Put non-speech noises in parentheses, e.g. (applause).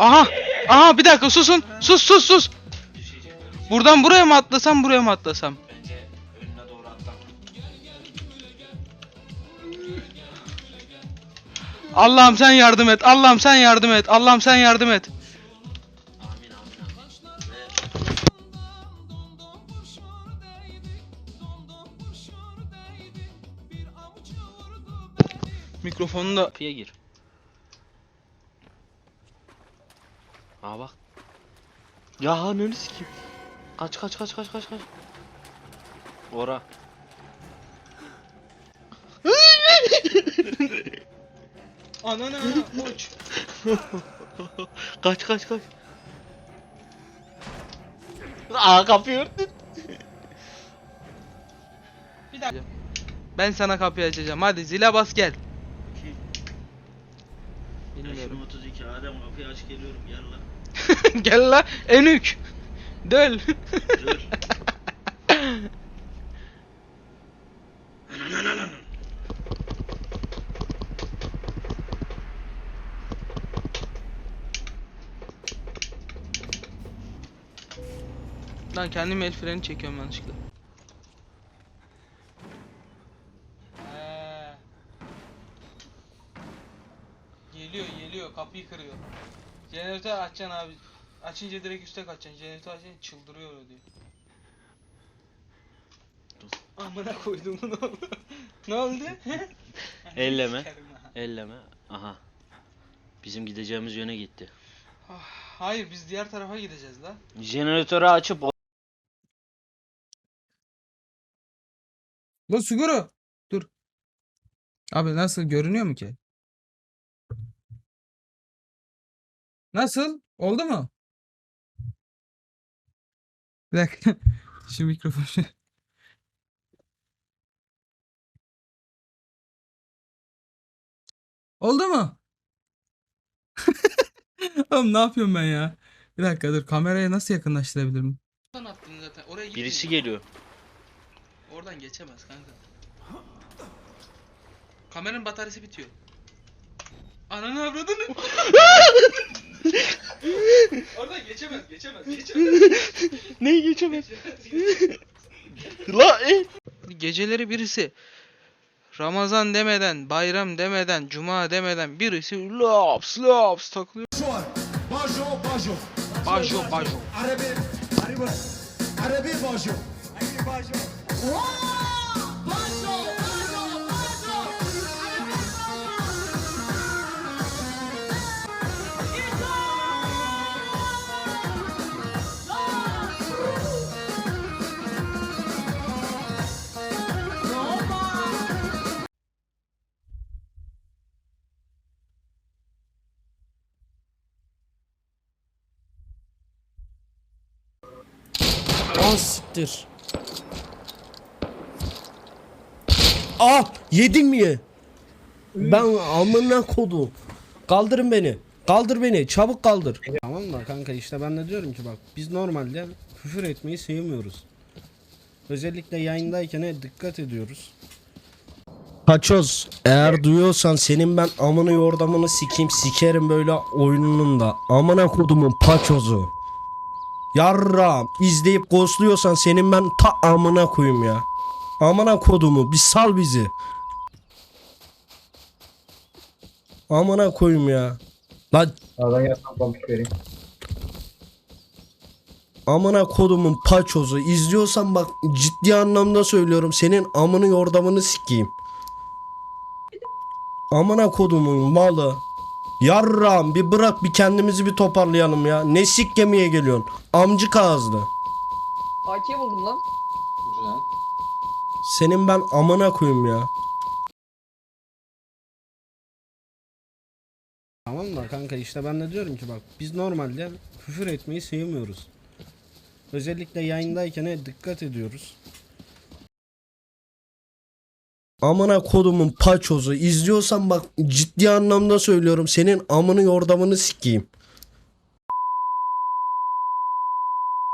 Aha! Aha bir dakika susun. Sus sus sus. Buradan buraya mı atlasam buraya mı atlasam? Allah'ım sen yardım et. Allah'ım sen yardım et. Allah'ım sen yardım et. Amin da kapıya gir. Aa bak. Ya ananı sikeyim. Kaç kaç kaç kaç kaç kaç. Ora. (laughs) Anana uç. (laughs) kaç kaç kaç. Aa kapıyı örtün. Bir dakika. Ben sana kapıyı açacağım. Hadi zile bas gel. Bilmiyorum. Yaşım 32 Adem kapıyı aç geliyorum gel lan. (laughs) gel la enük. Döl. Dur. Lan kendim el freni çekiyorum yanlışlıkla. Geliyor kapıyı kırıyor. Jeneratör açacaksın abi. Açınca direkt üste kaçacaksın. Jeneratör açınca çıldırıyor öyle diyor. Amına koydum (laughs) ne oldu? ne oldu? (laughs) Elleme. Elleme. Aha. Bizim gideceğimiz yöne gitti. Ah, Hayır biz diğer tarafa gideceğiz la. Jeneratörü açıp Lan Suguru. Dur. Abi nasıl görünüyor mu ki? Nasıl? Oldu mu? Bir dakika. (laughs) Şu mikrofon. Oldu mu? (laughs) Oğlum ne yapıyorum ben ya? Bir dakika dur kameraya nasıl yakınlaştırabilirim? Oradan attın zaten. Oraya birisi geliyor. Oradan geçemez kanka. Kameranın bataryası bitiyor. Ananı avradını. (laughs) Oradan geçemez, geçemez, geçemez. (laughs) Neyi geçemez? (laughs) La e. Geceleri birisi Ramazan demeden, bayram demeden, cuma demeden birisi laps laps takılıyor. Bajo, bajo. Bajo bajo. Arabi, Arabi, Arabi bajo. Ah siktir. Ah yedin mi ye? Ben amına kodum. Kaldırın beni. Kaldır beni. Çabuk kaldır. Tamam mı kanka işte ben de diyorum ki bak biz normalde küfür etmeyi sevmiyoruz. Özellikle yayındayken hep dikkat ediyoruz. Paçoz eğer duyuyorsan senin ben amını yordamını sikeyim sikerim böyle oyununun da. Amına kodumun paçozu. Yarram izleyip ghostluyorsan senin ben ta amına koyayım ya. Amına kodumu bir sal bizi. Amına koyayım ya. Lan Sağdan yazsam komik vereyim. amına kodumun paçozu izliyorsan bak ciddi anlamda söylüyorum senin amını yordamını sikeyim. Amına kodumun malı. Yarram bir bırak bir kendimizi bir toparlayalım ya. Ne sik yemeye geliyorsun? Amcık ağızlı. AK buldum lan. Güzel. Senin ben amına koyayım ya. Tamam da kanka işte ben de diyorum ki bak biz normalde küfür etmeyi sevmiyoruz. Özellikle yayındayken hep dikkat ediyoruz. Amına kodumun paçozu izliyorsan bak ciddi anlamda söylüyorum senin amını yordamını sikeyim.